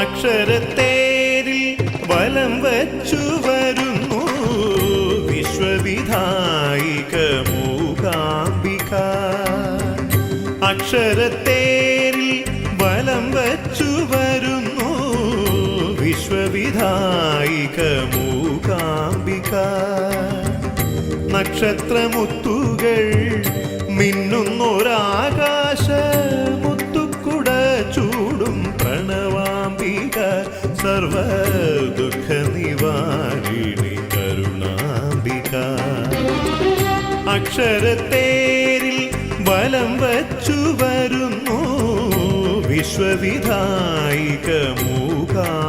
അക്ഷരത്തേരിൽ വലം വച്ചു വരുന്നു. വിശ്വവിധായിക മൂകാംബിക അക്ഷരത്തേരിൽ വലം വച്ചു വരുന്നു. വിശ്വവിധായിക മൂകാംബിക നക്ഷത്രമുത്തുകൾ മിന്നുന്നൊരാകാശ സർവ ദുഃഖ നിവാരിണി കരുണാംബിക. അക്ഷരത്തേരിൽ വലം വച്ചു വരുന്നു വിശ്വവിധായിക മൂകാംബിക